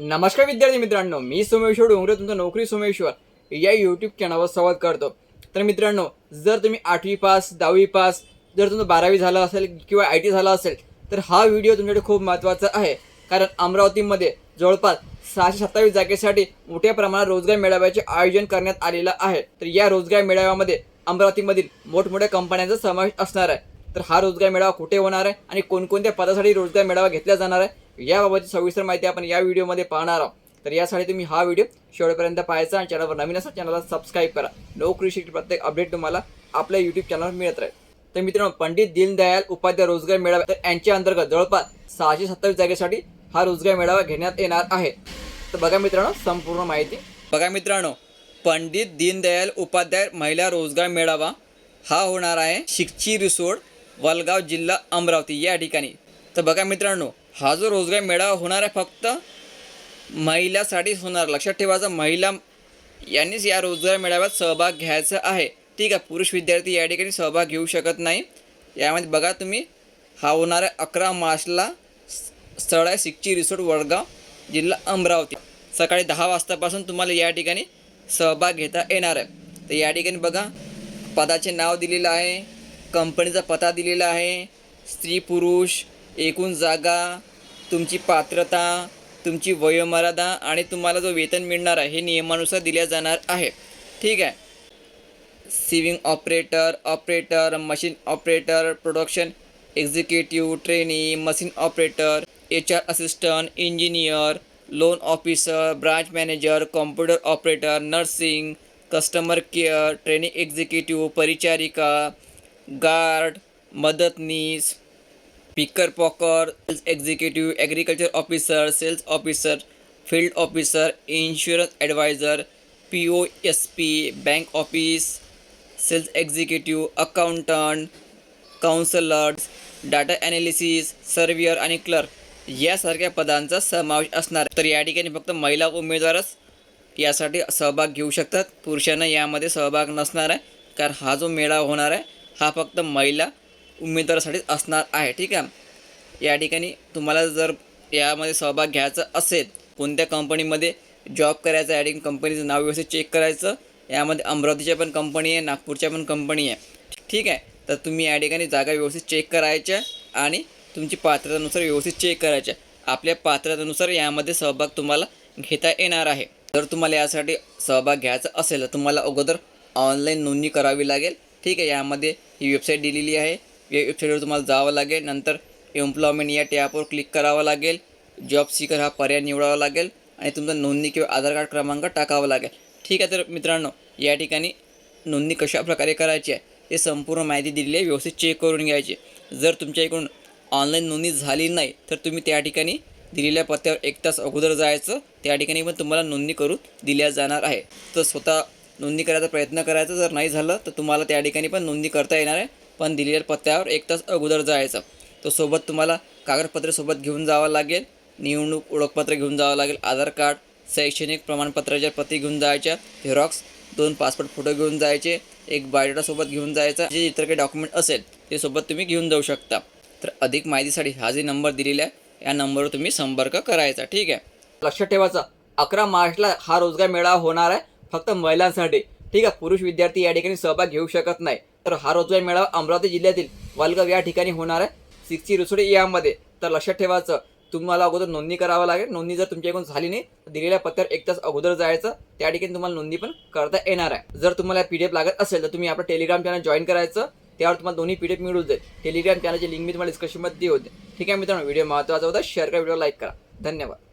नमस्कार विद्यार्थी मित्रांनो मी सोमेश्वर डोंगरे तुमचं नोकरी सोमेश्वर या यूट्यूब चॅनलवर संवाद करतो. तर मित्रांनो जर तुम्ही आठवी पास दहावी पास जर तुमचं बारावी झालं असेल किंवा आय टी झाला असेल तर हा व्हिडिओ तुमच्याकडे खूप महत्त्वाचा आहे. कारण अमरावतीमध्ये जवळपास सहाशे सत्तावीस जागेसाठी मोठ्या प्रमाणात रोजगार मेळाव्याचे आयोजन करण्यात आलेलं आहे. तर या रोजगार मेळाव्यामध्ये अमरावतीमधील मोठमोठ्या कंपन्यांचा समावेश असणार आहे. तर हा रोजगार मेळावा कुठे होणार आहे आणि कोणकोणत्या पदासाठी रोजगार मेळावा घेतला जाणार आहे याबाबतची सविस्तर माहिती आपण या व्हिडिओमध्ये पाहणार आहोत. तर यासाठी तुम्ही हा व्हिडिओ शेवटपर्यंत पाहायचा आणि चॅनलवर नवीन असा चॅनलला सबस्क्राईब करा. नोकरीशी प्रत्येक अपडेट तुम्हाला आपल्या यूट्यूब चॅनलवर मिळत राहील. तर मित्रांनो पंडित दीनदयाल उपाध्याय रोजगार मेळावा तर यांच्या अंतर्गत जवळपास सहाशे सत्तावीस जागेसाठी हा रोजगार मेळावा घेण्यात येणार आहे. तर बघा मित्रांनो संपूर्ण माहिती. बघा मित्रांनो पंडित दीनदयाल उपाध्याय महिला रोजगार मेळावा हा होणार आहे शिक्षी रिसोड वलगाव जिल्हा अमरावती या ठिकाणी. तर बघा मित्रांनो हा जो रोजगार मेळावा होणार आहे फक्त महिलासाठीच होणार. लक्षात ठेवायचं महिला यांनीच या रोजगार मेळाव्यात सहभाग घ्यायचा आहे ठीक आहे पुरुष विद्यार्थी या ठिकाणी सहभाग घेऊ शकत नाही. यामध्ये बघा तुम्ही हा होणार आहे अकरा मार्चला स्थळ आहे सिक्ची रिसोर्ट वडगाव जिल्हा अमरावती. सकाळी दहा वाजतापासून तुम्हाला या ठिकाणी सहभाग घेता येणार आहे. तर या ठिकाणी बघा पदाचे नाव दिलेलं आहे कंपनीचा पत्ता दिलेला आहे स्त्री पुरुष एकूण जागा तुमची पात्रता तुमची वयोमर्यादा आणि तुम्हाला जो वेतन मिळणार आहे हे नियमानुसार दिल्या जाणार आहे. ठीक आहे? Sewing operator operator machine operator production executive trainee machine operator H R assistant engineer loan officer branch manager computer operator nursing customer care training executive परिचारिका गार्ड मदतनीस picker packer sales executive agriculture officer sales officer field officer insurance advisor P O S P bank office sales executive accountant counsellors data analysis surveyor आणि clerk यासारख्या पदांचा समावेश असणार. तर या ठिकाणी फक्त महिला उमेदवारच यासाठी सहभाग घेऊ शकतात. पुरुषांना यामध्ये सहभाग नसणार आहे कारण हा जो मेळा होणार आहे हा फक्त महिला उमेदवारासाठीच असणार आहे ठीक आहे? या ठिकाणी तुम्हाला जर यामध्ये सहभाग घ्यायचा असेल कोणत्या कंपनीमध्ये जॉब करायचा या ठिकाणी कंपनीचं नाव व्यवस्थित चेक करायचं यामध्ये अमरावतीच्या पण कंपनी आहे नागपूरच्या पण कंपनी आहे ठीक आहे? तर तुम्ही या ठिकाणी जागा व्यवस्थित चेक करायच्या आणि तुमची पात्रतेनुसार व्यवस्थित चेक करायच्या. आपल्या पात्रतेनुसार यामध्ये सहभाग तुम्हाला घेता येणार आहे. जर तुम्हाला यासाठी सहभाग घ्यायचा असेल तर तुम्हाला अगोदर ऑनलाईन नोंदणी करावी लागेल ठीक आहे? यामध्ये ही वेबसाईट दिलेली आहे. या वेबसाईटवर तुम्हाला जावं लागेल. नंतर एम्प्लॉयमेंट या टॅपवर क्लिक करावं लागेल. जॉब सीकर हा पर्याय निवडावा लागेल आणि तुमचा नोंदणी किंवा आधार कार्ड क्रमांक टाकावा लागेल. ठीक आहे तर मित्रांनो या ठिकाणी नोंदणी कशा प्रकारे करायची आहे हे संपूर्ण माहिती दिलेली आहे. व्यवस्थित चेक करून घ्यायची जर तुमच्या इकडून ऑनलाईन नोंदणी झाली नाही तर तुम्ही त्या ठिकाणी दिलेल्या पत्त्यावर एक तास अगोदर जायचं. त्या ठिकाणी पण तुम्हाला नोंदणी करून दिल्या जाणार आहे. तर स्वतः नोंदणी करायचा प्रयत्न करायचा. जर नाही झालं तर तुम्हाला त्या ठिकाणी पण नोंदणी करता येणार आहे. पण दिलेल्या पत्त्यावर एक तास अगोदर जायचं. तो सोबत तुम्हाला कागदपत्रे सोबत घेऊन जावं लागेल. निवडणूक ओळखपत्र घेऊन जावं लागेल. आधार कार्ड शैक्षणिक प्रमाणपत्राच्या प्रती घेऊन जायच्या. झेरॉक्स दोन पासपोर्ट फोटो घेऊन जायचे. एक बायोडाटासोबत घेऊन जायचा. जे इतर काही डॉक्युमेंट असेल ते सोबत तुम्ही घेऊन जाऊ शकता. तर अधिक माहितीसाठी हा जे नंबर दिलेला आहे या नंबरवर तुम्ही संपर्क करायचा. ठीक आहे? लक्षात ठेवायचं अकरा मार्चला हा रोजगार मेळावा होणार आहे फक्त महिलांसाठी. ठीक आहे? पुरुष विद्यार्थी या ठिकाणी सहभाग घेऊ शकत नाही. तर हा रोजगार मेळावा अमरावती जिल्ह्यातील वालगाव या ठिकाणी होणार आहे. सिक्स्टी रुसोडे यामध्ये. तर लक्षात ठेवायचं तुम्हाला अगोदर नोंदणी करावं लागेल. नोंदणी जर तुमच्याकडून झाली नाही तर दिलेल्या पत्त्यावर एक तास अगोदर जायचं. त्या ठिकाणी तुम्हाला नोंदणी पण करता येणार आहे. जर तुम्हाला पी डी एफ लागत असेल तर तुम्ही आपलं टेलिग्राम चॅनल जॉईन करायचं. त्यावर तुम्हाला दोन्ही पी डी एफ मिळून जाईल. टेलिग्राम चॅनलची लिंक मी तुम्हाला डिस्क्रिप्शनमध्ये होते. ठीक आहे मित्रांनो व्हिडिओ महत्त्वाचा होता. शेअर करा व्हिडिओ लाईक करा. धन्यवाद.